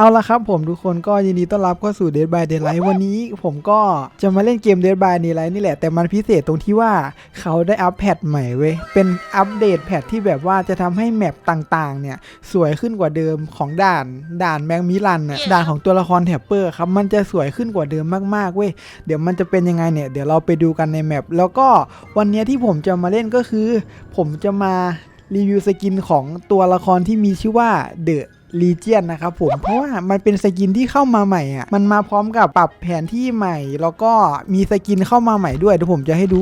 เอาละครับผมทุกคนก็ยินดีต้อนรับเข้าสู่ Dead by Daylight วันนี้ผมก็จะมาเล่นเกม Dead by Daylight นี่แหละ แต่มันพิเศษตรงที่ว่าเขาได้อัปแพทใหม่เว้ย เป็นอัปเดตแพทที่แบบว่าจะทำให้แมปต่างๆ เนี่ย สวยขึ้นกว่าเดิมของด่านด่านแมงมิลันน่ะด่านของตัวละครแถบเปอร์ครับ มันจะสวยขึ้นกว่าเดิมมากๆเว้ย เดี๋ยวมันจะเป็นยังไงเนี่ย เดี๋ยวเราไปดูกันในแมปแล้วก็วันเนี้ยที่ผมจะมาเล่นก็คือ ผมจะมารีวิวสกินของตัวละครที่มีชื่อว่าเดอะ ลีเจียนนะครับผมเพราะว่ามันเป็นสกินที่เข้ามาใหม่อะมันมาพร้อมกับปรับแผนที่ใหม่ แล้วก็มีสกินเข้ามาใหม่ด้วยเดี๋ยวผมจะให้ดู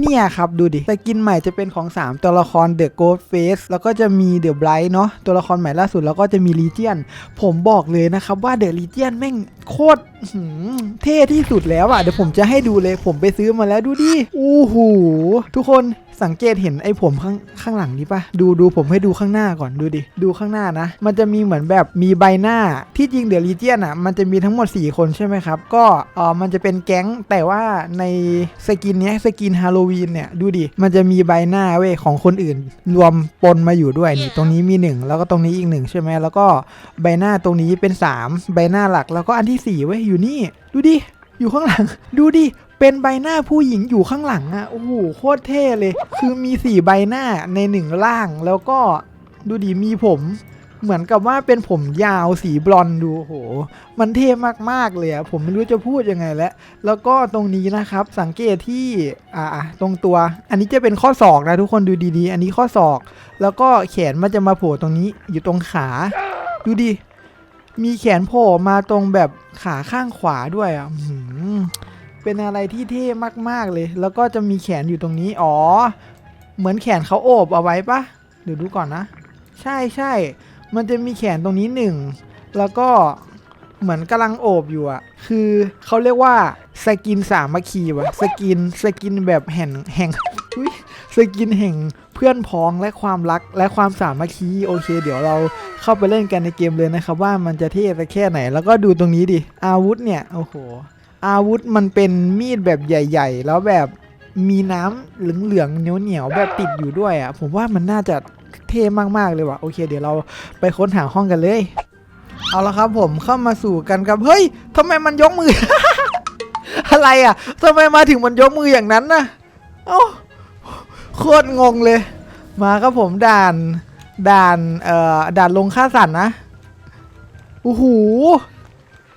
เนี่ยครับดูดิสกินใหม่จะเป็นของ 3 ตัวละครเดอะโกดเฟสแล้วก็จะมีเดอะไบรท์เนาะตัวละครใหม่ล่าสุดแล้วก็จะมีลีเจียนผมบอกเลยนะครับว่าเดอะลีเจียนแม่งโคตรหืมเท่ที่สุดแล้วอะเดี๋ยวผมจะให้ดูเลยผมไปซื้อมาแล้วดูดิอู้หูทุกคนสังเกตเห็นไอ้ผมข้างข้างหลังนี้ปะดูดูผมให้ดูข้างหน้าก่อนดูดิดูข้างหน้านะ มันจะมีเหมือนแบบมีใบหน้าที่จริงเด e ลีเจียนอะมันจะมีทั้งหมด 4 คนใช่ไหมครับ ก็เออมันจะเป็นแก๊งแต่ว่าในสกินเนี้ยสกินฮาโลวีนเนี่ยดูดิมันจะมีใบหน้าเว้ยของคนอื่น รวมปนมาอยู่ด้วยนี่ตรงนี้มี 1 แล้วก็ตรงนี้อีกหนึ่งใช่ไหมแล้วก็ใบหน้าตรงนี้เป็น 3 ใบหน้าหลักแล้วก็อันที่4เว้ยอยู่นี่ ดูดิ อยู่ข้างหลัง ดูดิ เป็นใบหน้าผู้หญิงอยู่ข้างหลังอะโอ้โห โคตรเท่เลย คือมีสี่ใบหน้าในหนึ่งร่าง แล้วก็ดูดิ มีผมเหมือนกับว่าเป็นผมยาวสีบลอนดูโอ้โห มันเท่มากๆเลยอะผมไม่รู้จะพูดยังไงแล้ว แล้วก็ตรงนี้นะครับสังเกตที่อ่าตรงตัว อันนี้จะเป็นข้อศอกนะทุกคนดูดีๆ อันนี้ข้อศอก แล้วก็แขนมันจะมาโผล่ตรงนี้อยู่ตรงขา ดูดิ มีแขนโผล่มาตรงแบบขาข้างขวาด้วยอะเป็นอะไรที่เท่มากๆเลย แล้วก็จะมีแขนอยู่ตรงนี้ อ๋อ เหมือนแขนเขาโอบเอาไว้ปะเดี๋ยวดูก่อนนะ ใช่ใช่ มันจะมีแขนตรงนี้หนึ่ง แล้วก็เหมือนกำลังโอบอยู่อะ คือเขาเรียกว่าสกินสามัคคีวะสกินสกินแบบแห่งแห่งสกินแห่ง พื่อนพ้องและความรักและความสามัคคีโอเค เดี๋ยวเราเข้าไปเล่นกันในเกมเลยนะครับ ว่ามันจะเท่สักแค่ไหน แล้วก็ดูตรงนี้ดิ อาวุธเนี่ย โอ้โห อาวุธมันเป็นมีดแบบใหญ่ ๆ แล้วแบบมีน้ำเหลืองๆเหนียวๆแบบติดอยู่ด้วยอะ ผมว่ามันน่าจะเท่มากๆเลยว่ะโอเค เดี๋ยวเราไปค้นหาห้องกันเลย เอาละครับผมเข้ามาสู่กันครับเฮ้ยทำไมมันยกมือ อะไรอะทำไมมาถึงมันยกมืออย่างนั้นนะเอ้า โคตรงงเลย มาครับผมด่านด่านเอ่อด่านลงฆ่าสัตว์นะโอ้โห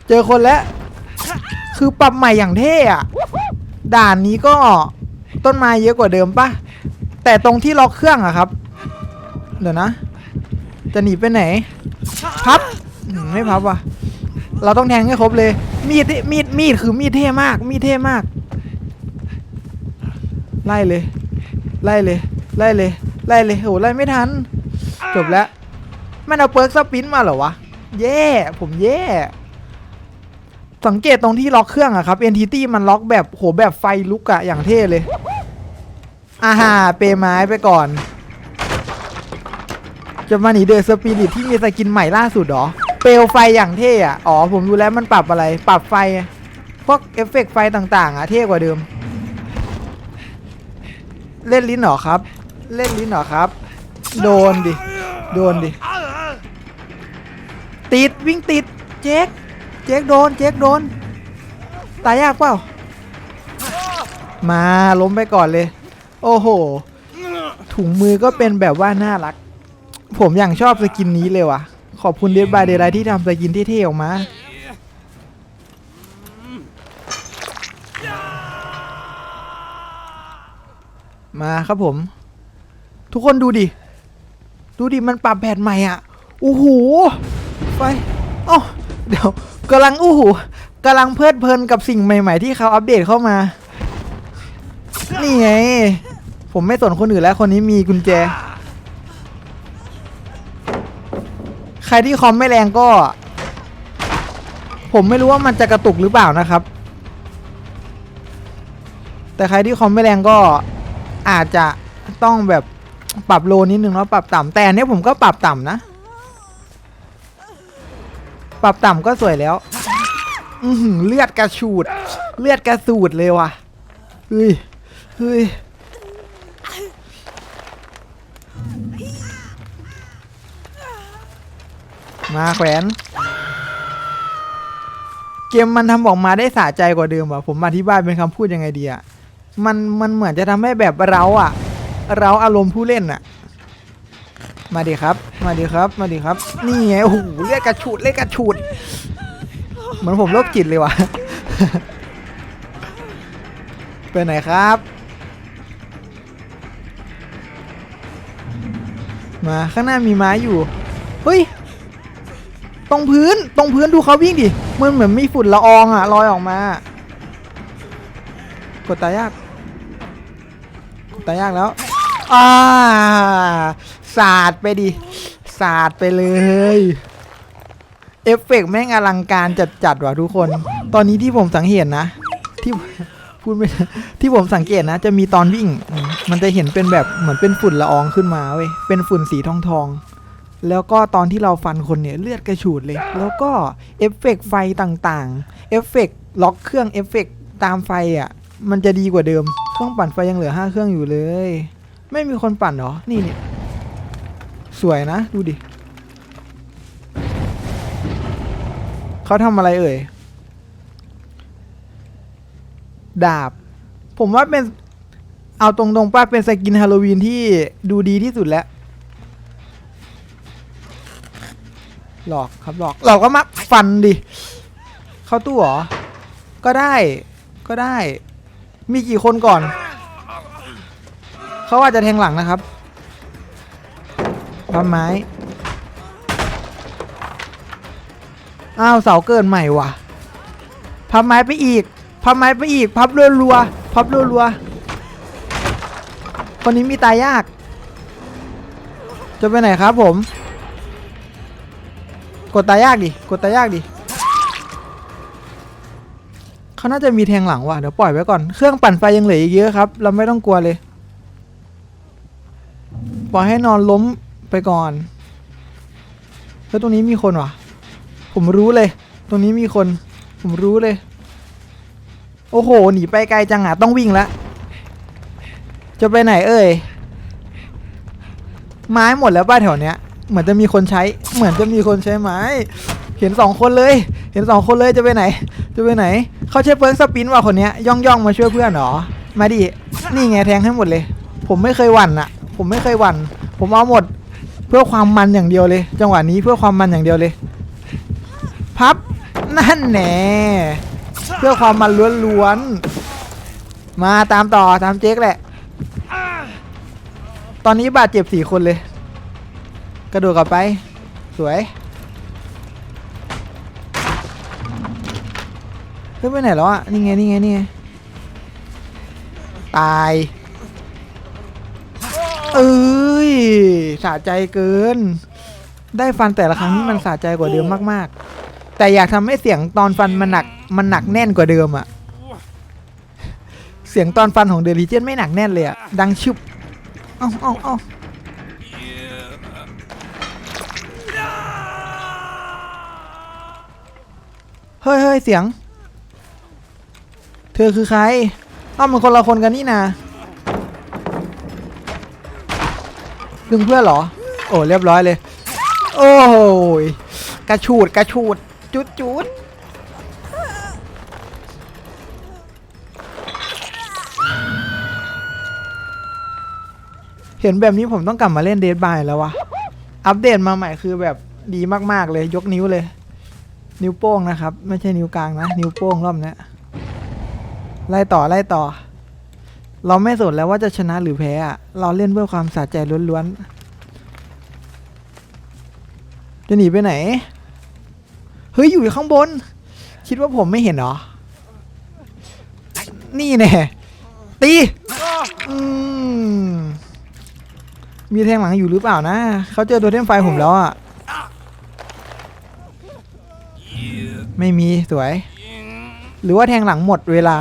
เจอคนแล้ว คือปรับใหม่อย่างเท่อะด่านนี้ก็ต้นไม้เยอะกว่าเดิมปะแต่ตรงที่ล็อกเครื่องอะครับ เดี๋ยวนะ จะหนีไปไหน พับไม่พับว่ะ เราต้องแทงให้ครบเลย มีดมีดมีดคือมีดเท่มาก มีดเท่มาก ไล่เลย ไล่เลย ไล่เลย ไล่เลยโหไล่ไม่ทัน จบแล้ว มันเอาเปิร์กสปินมาเหรอวะ แย่ ผมแย่ สังเกตตรงที่ล็อกเครื่องอะครับ NTT มันล็อกแบบโหแบบไฟลุกอะอย่างเท่เลยอาหาเปไม้ไปก่อน จะมาหนีเดอะสปิริตที่มีสกินใหม่ล่าสุดเหรอ เปลวไฟอย่างเท่อะอ๋อ ผมรู้แล้วมันปรับอะไร ปรับไฟ พวกเอฟเฟกต์ไฟต่างๆอะเท่กว่าเดิม เล่นลิ้นเหรอครับ เล่นลิ้นเหรอครับ โดนดิ โดนดิ ติดวิ่งติดเจ๊กเจ๊กโดน เจ๊กโดน ตายยากเปล่า มาล้มไปก่อนเลย โอ้โห ถุงมือก็เป็นแบบว่าน่ารัก ผมอย่างชอบสกินนี้เลยว่ะ ขอบคุณเด d บายเด y ไ i ที่ทำสกินที่เท่ออกมา มาครับผม ทุกคนดูดิ ดูดิ มันปรับแผนใหม่อะโอ้โหไฟเอ้าเดี๋ยวกำลังอู้หูกำลังเพลิดเพลินกับสิ่งใหม่ ๆ ที่เขาอัปเดตเข้ามา นี่ไง ผมไม่สนคนอื่นแล้วคนนี้มีกุญแจ ใครที่คอมไม่แรงก็ ผมไม่รู้ว่ามันจะกระตุกหรือเปล่านะครับ แต่ใครที่คอมไม่แรงก็ อาจจะต้องแบบปรับโลนิดนึงเนาะปรับต่ำแต่อันนี้ผมก็ปรับต่ำนะ ปรับต่ำก็สวยแล้ว อืเลือดกระชูด เลือดกระสูดเลยว่ะเฮ้ยเฮ้ยมาแขวน เกมมันทำออกมาได้สะใจกว่าเดิมอะผมอธิบายเป็นคำพูดยังไงดีอะ มันมันเหมือนจะทำให้แบบเราอะเราอารมณ์ผู้เล่นอะมาดิครับ มาดิครับ มาดิครับ นี่ไงโอ้โหเลือดกระฉูดเลือดกระฉูดเหมือนผมโรคจิตเลยวะไปไหนครับ มาข้างหน้ามีไม้อยู่ เฮ้ย ตรงพื้น ตรงพื้นดูเขาวิ่งดิ มันเหมือนมีฝุ่นละอองอะลอยออกมา กดตายาก ตายากแล้วอ่าสาดไปดิสาดไปเลย เอฟเฟกต์แม่งอลังการจัดๆว่ะทุกคน ตอนนี้ที่ผมสังเกตนะ ที่พูดไม่ที่ผมสังเกตนะ จะมีตอนวิ่ง มันจะเห็นเป็นแบบเหมือนเป็นฝุ่นละอองขึ้นมาเว้ยเป็นฝุ่นสีทองทองแล้วก็ตอนที่เราฟันคนเนี่ยเลือดกระฉูดเลย แล้วก็เอฟเฟกต์ไฟต่างๆ เอฟเฟกต์ล็อกเครื่องเอฟเฟกต์ตามไฟอะ มันจะดีกว่าเดิม เครื่องปั่นไฟยังเหลือห้าเครื่องอยู่เลย ไม่มีคนปั่นเหรอ นี่เนี่ย สวยนะ ดูดิ เขาทำอะไรเอ่ย ดาบ ผมว่าเป็น เอาตรงๆป้าเป็นสกินฮาโลวีนที่ดูดีที่สุดแล้ว หลอกครับหลอก เราก็มาฟันดิ เข้าตู้เหรอ ก็ได้ ก็ได้ มีกี่คนก่อน เขาอาจจะแทงหลังนะครับพับไม้ อ้าวเสาเกินใหม่ว่ะ พับไม้ไปอีก พับไม้ไปอีก พับรัวๆพับรัวๆคนนี้มีตายยาก จะไปไหนครับผม กดตายยากดิ กดตายยากดิ เขาน่าจะมีแทงหลังว่ะเดี๋ยวปล่อยไว้ก่อนเครื่องปั่นไฟยังเหลืออีกเยอะครับ เราไม่ต้องกลัวเลย ปล่อยให้นอนล้มไปก่อนแล้วตรงนี้มีคนว่ะ ผมรู้เลย ตรงนี้มีคน ผมรู้เลย โอ้โหหนีไปไกลจังอะต้องวิ่งแล้วจะไปไหนเอ่ยไม้หมดแล้วป้าแถวเนี้ย เหมือนจะมีคนใช้ เหมือนจะมีคนใช้ไม้ เห็นสองคนเลย เห็นสองคนเลยจะไปไหน จะไปไหน เขาใช้เปิร์กสปินว่ะคนเนี้ยย่องย่องมาช่วยเพื่อนเหรอ มาดิ นี่ไงแทงให้หมดเลย ผมไม่เคยหวั่นอะผมไม่เคยหวั่น ผมเอาหมดเพื่อความมันอย่างเดียวเลย จังหวะนี้เพื่อความมันอย่างเดียวเลย พับ นั่นแน่เพื่อความมันล้วนๆ มาตามต่อตามเจ๊กแหละ ตอนนี้บาดเจ็บสี่คนเลย กระโดดกลับไป สวย เฮ้ยไปไหนแล้วอะ นี่ไง นี่ไง นี่ไง ตาย เอ้ย สะใจเกิน ได้ฟันแต่ละครั้งนี่มันสะใจกว่าเดิมมาก ๆ แต่อยากทำให้เสียงตอนฟันมันหนัก มันหนักแน่นกว่าเดิมอะเสียงตอนฟันของเดลิเจนไม่หนักแน่นเลยอะดังชึบเอ้าเอ้าเอ้าเฮ้ยเฮ้ยเสียงเธ อคือใครอ้ามันคนละคนกันนี่นาดึงเพื่อนเหรอ โอ้เรียบร้อยเลย โอ้ยกระชูดกระชูดจุดจุดเห็นแบบนี้ผมต้องกลับมาเล่นเดดบายแล้ววะอัปเดตมาใหม่คือแบบดีมากๆเลยยกนิ้วเลย นิ้วโป้งนะครับ ไม่ใช่นิ้วกลางนะ นิ้วโป้งรอบนี้ ไล่ต่อไล่ต่อ เราไม่สนแล้วว่าจะชนะหรือแพ้อะเราเล่นเพื่อความสะใจล้วนๆ จะหนีไปไหน เฮ้ย อยู่ข้างบน คิดว่าผมไม่เห็นเหรอ นี่แน่ตีมมีแทงหลังอยู่หรือเปล่านะ เขาเจอตัวเทมไฟผมแล้วอะ ไม่มีสวย หรือว่าแทงหลังหมดเวลา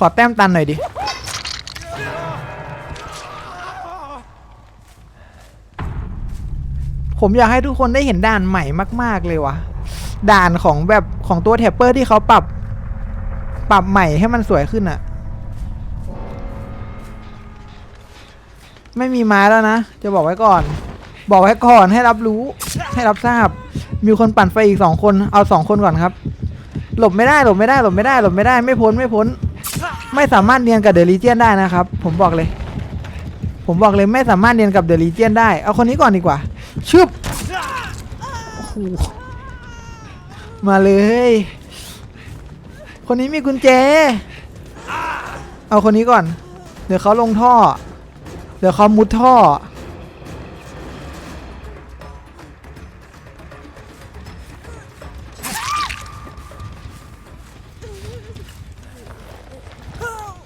ขอแต้มตันหน่อยดิ ผมอยากให้ทุกคนได้เห็นด่านใหม่มาก ๆ เลยว่ะ ด่านของแบบของตัวแท็ปเปอร์ที่เขาปรับ ปรับใหม่ให้มันสวยขึ้นอะไม่มีไม้แล้วนะ จะบอกไว้ก่อน บอกไว้ก่อนให้รับรู้ ให้รับทราบ มีคนปั่นไฟอีกสองคน เอาสองคนก่อนครับ หลบไม่ได้ หลบไม่ได้ หลบไม่ได้ หลบไม่ได้ ไม่พ้น ไม่พ้น ไม่สามารถเนียนกับเดอะลีเจียนได้นะครับ ผมบอกเลย ผมบอกเลยไม่สามารถเนียนกับเดอะลีเจียนได้ เอาคนนี้ก่อนดีกว่า ชึบมาเลย คนนี้มีกุญแจ เอาคนนี้ก่อน เดี๋ยวเขาลงท่อ เดี๋ยวเขามุดท่อ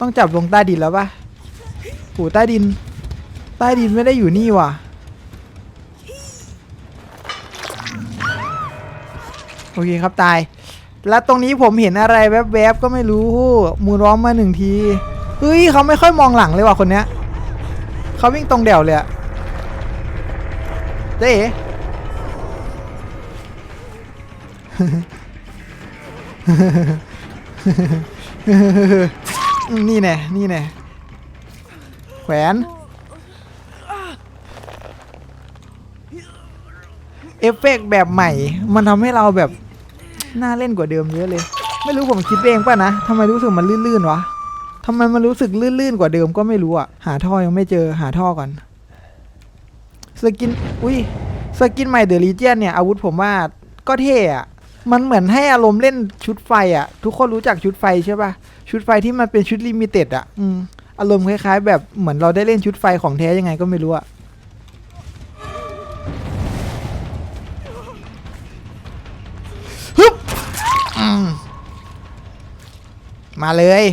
ต้องจับลงใต้ดินแล้วปะโหใต้ดิน ใต้ดินไม่ได้อยู่นี่ว่ะโอเคครับตาย แล้วตรงนี้ผมเห็นอะไรแวบๆก็ไม่รู้มูร้อมมาหนึ่งทีเฮ้ยเขาไม่ค่อยมองหลังเลยว่ะคนเนี้ยเขาวิ่งตรงเดี่ยวเลยอะเจ๊เอ๋ นี่แน่นี่แน่แขวนเอฟเฟกแบบใหม่ มันทำให้เราแบบน่าเล่นกว่าเดิมเยอะเลย ไม่รู้ผมคิดเองป่ะนะทำไมรู้สึกมันลื่นๆวะทำไมมันรู้สึกลื่นๆกว่าเดิมก็ไม่รู้อะหาท่อยังไม่เจอหาท่อก่อนสกิน อุ้ยสกินใหม่เดอะลีเจียนเนี่ย อาวุธผมว่าก็เท่อะ มันเหมือนให้อารมณ์เล่นชุดไฟอะทุกคนรู้จักชุดไฟใช่ปะชุดไฟที่มันเป็นชุดลิมิเต็ดอะ อืม อารมณ์คล้ายๆ แบบเหมือนเราได้เล่นชุดไฟของแท้ยังไงก็ไม่รู้อะฮึบมมาเลย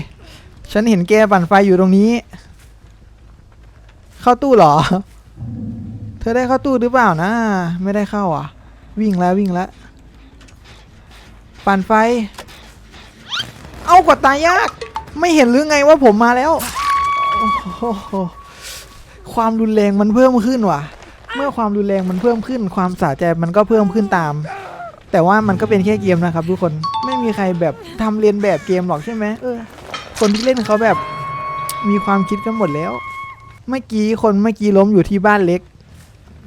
ฉันเห็นแกปั่นไฟอยู่ตรงนี้ เข้าตู้หรอ เธอได้เข้าตู้หรือเปล่านะ ไม่ได้เข้าอะ วิ่งแล้ววิ่งแล้ว ปั่นไฟ เอากดตายยาก ไม่เห็นหรือไงว่าผมมาแล้วโอ้โหความรุนแรงมันเพิ่มขึ้นว่ะ เมื่อความรุนแรงมันเพิ่มขึ้น ความสะใจมันก็เพิ่มขึ้นตาม แต่ว่ามันก็เป็นแค่เกมนะครับ ทุกคนไม่มีใครแบบทำเรียนแบบเกมหรอกใช่ไหมเออ คนที่เล่นเขาแบบมีความคิดกันหมดแล้ว เมื่อกี้คนเมื่อกี้ล้มอยู่ที่บ้านเล็ก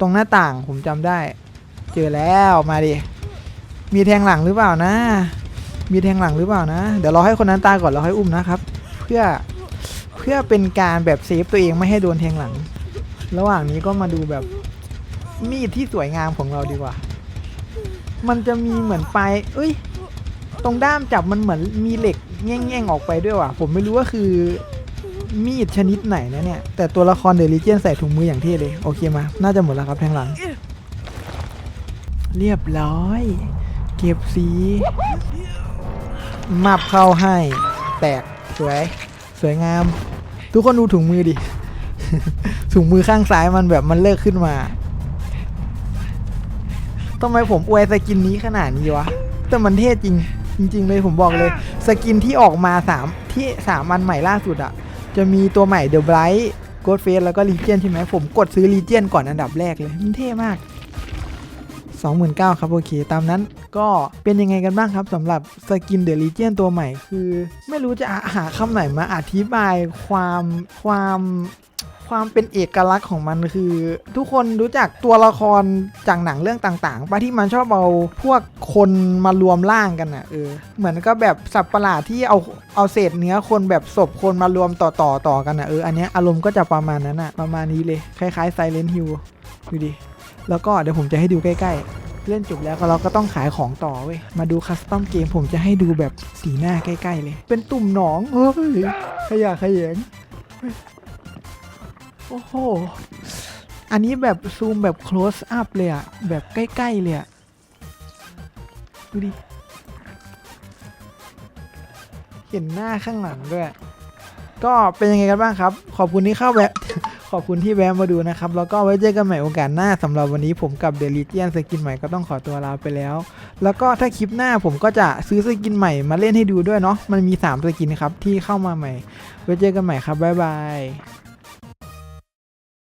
ตรงหน้าต่างผมจำได้ เจอแล้วมาดิ มีแทงหลังหรือเปล่านะ มีแทงหลังหรือเปล่านะ เดี๋ยวเราให้คนนั้นตายก่อนเราให้อุ้มนะครับ เพื่อ เพื่อเป็นการแบบเซฟตัวเองไม่ให้โดนแทงหลัง ระหว่างนี้ก็มาดูแบบมีดที่สวยงามของเราดีกว่า มันจะมีเหมือนปลายเอ้ย ตรงด้ามจับมันเหมือนมีเหล็กแง่งๆออกไปด้วยว่ะ ผมไม่รู้ว่าคือมีดชนิดไหนนะเนี่ย แต่ตัวละครเดลิเจียนใส่ถุงมืออย่างเท่เลย โอเคมา น่าจะหมดแล้วครับแทงหลัง เรียบร้อย ก็บสีมับเข้าให้ แตกสวย สวยงาม ทุกคนดูถุงมือดิ ถุงมือข้างซ้ายมันแบบมันเลิกขึ้นมาทำไมผมอวยสกินนี้ขนาดนี้วะ แต่มันเท่จริง จริง ๆ เลยผมบอกเลย สกินที่ออกมาสามที่สามอันใหม่ล่าสุดอะจะมีตัวใหม่ The Bright g o d f a c e แล้วก็ Legion ใช่ไหมผมกดซื้อ Legion ก่อนอันดับแรกเลยมันเท่มาก 29,000ครับโอเค ตามนั้นก็เป็นยังไงกันบ้างครับสำหรับสกินเดลิเจียนตัวใหม่คือ ไม่รู้จะหาคำไหนมาอธิบายความความความเป็นเอกลักษณ์ของมันคือ ทุกคนรู้จักตัวละครจากหนังเรื่องต่างๆปะที่มันชอบเอาพวกคนมารวมร่างกันอะเออเหมือนก็แบบสัตว์ประหลาดที่เอาเอาเศษเนื้อคนแบบศพคนมารวมต่อต่อต่อกันอะเอออันเนี้ยอารมณ์ก็จะประมาณนั้นอะประมาณนี้เลย คล้ายๆ Silent Hill ดูดิ แล้วก็เดี๋ยวผมจะให้ดูใกล้ๆ เล่นจบแล้วก็เราก็ต้องขายของต่อเว้ย มาดูคัสตอมเกมผมจะให้ดูแบบสีหน้าใกล้ๆเลย เป็นตุ่มหนองเฮ้ยขยะแขยงเฮ้ยโอ้โห อันนี้แบบซูมแบบ close up เลยอะแบบใกล้ๆเลยอะดูดิ เห็นหน้าข้างหลังด้วย ก็เป็นยังไงกันบ้างครับ ขอบคุณที่เข้าแวะข อบคุณที่แวะมาดูนะครับ แล้วก็ไว้เจอกันใหม่โอกาสหน้าสำหรับวันนี้ผมกับเดลิเจียนสกินใหม่ก็ต้องขอตัวลาไปแล้ว แล้วก็ถ้าคลิปหน้าผมก็จะซื้อสกินใหม่มาเล่นให้ดูด้วยเนาะมันมี 3 สกินครับที่เข้ามาใหม่ ไว้เจอกันใหม่ครับบ๊ายบาย